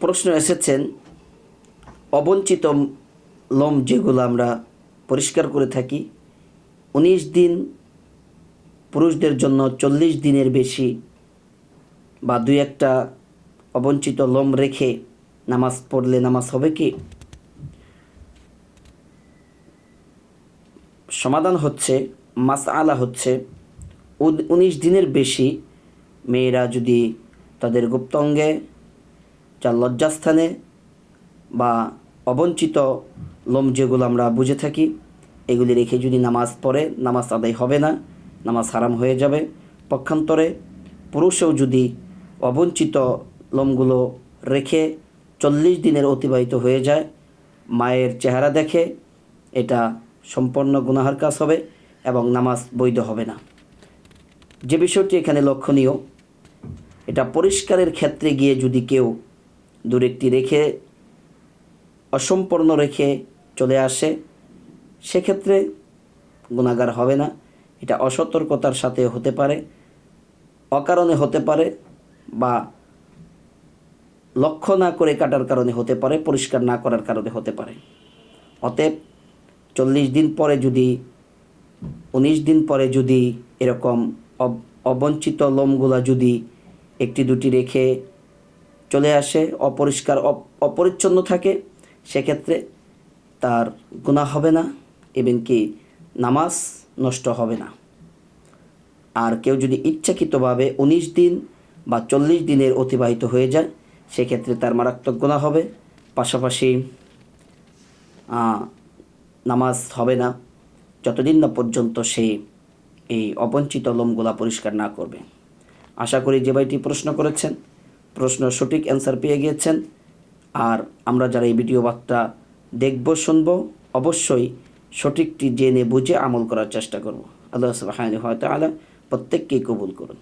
প্রশ্ন এসেছেন, অবঞ্চিত লোম যেগুলো আমরা পরিষ্কার করে থাকি, উনিশ দিন পুরুষদের জন্য চল্লিশ দিনের বেশি বা দুই একটা অবঞ্চিত লোম রেখে নামাজ পড়লে নামাজ হবে কি? সমাধান হচ্ছে মাস আলা হচ্ছে উনিশ দিনের বেশি মেয়েরা যদি তাদের গুপ্তাঙ্গে যা লজ্জাস্থানে বা অবঞ্চিত লোম যেগুলো আমরা বুঝে থাকি, এগুলি রেখে যদি নামাজ পড়ে, নামাজ আদায় হবে না, নামাজ হারাম হয়ে যাবে। পক্ষান্তরে পুরুষেও যদি অবঞ্চিত লোমগুলো রেখে চল্লিশ দিনের অতিবাহিত হয়ে যায়, মায়ের চেহারা দেখে এটা সম্পূর্ণ গুনাহার কাজ হবে এবং নামাজ বৈধ হবে না। যে বিষয়টি এখানে লক্ষণীয়, এটা পরিষ্কারের ক্ষেত্রে গিয়ে যদি কেউ দূর একটি রেখে, অসম্পূর্ণ রেখে চলে আসে, সেক্ষেত্রে গুণাগার হবে না। এটা অসতর্কতার সাথে হতে পারে, অকারণে হতে পারে বা লক্ষ্য না করে কাটার কারণে হতে পারে, পরিষ্কার না করার কারণে হতে পারে। অতএব চল্লিশ দিন পরে যদি, উনিশ দিন পরে যদি এরকম অব- অবঞ্চিত লোমগুলা যদি একটি দুটি রেখে চলে আসে, অপরিষ্কার, অপ- অপরিচ্ছন্ন থাকে, সেক্ষেত্রে তার গুণা হবে না এবং কি নামাজ নষ্ট হবে না। আর কেউ যদি ইচ্ছাকৃতভাবে উনিশ দিন বা চল্লিশ দিনের অতিবাহিত হয়ে যায়, সেক্ষেত্রে তার মারাত্মক গুণা হবে। পাশাপাশি নামাজ হবে না, যতদিন না পর্যন্ত সে এই অবঞ্চিত লোমগুলা পরিষ্কার না করবে। আশা করি যে ভাইটি প্রশ্ন করেছেন। প্রশ্ন সঠিক অ্যান্সার পেয়ে গিয়েছেন। আর আমরা যারা এই ভিডিও বার্তা দেখব, শুনব, অবশ্যই সঠিকটি জেনে বুঝে আমল করার চেষ্টা করব। আল্লাহ সাহায্য হয়তো তাআলা প্রত্যেককেই কবুল করুন।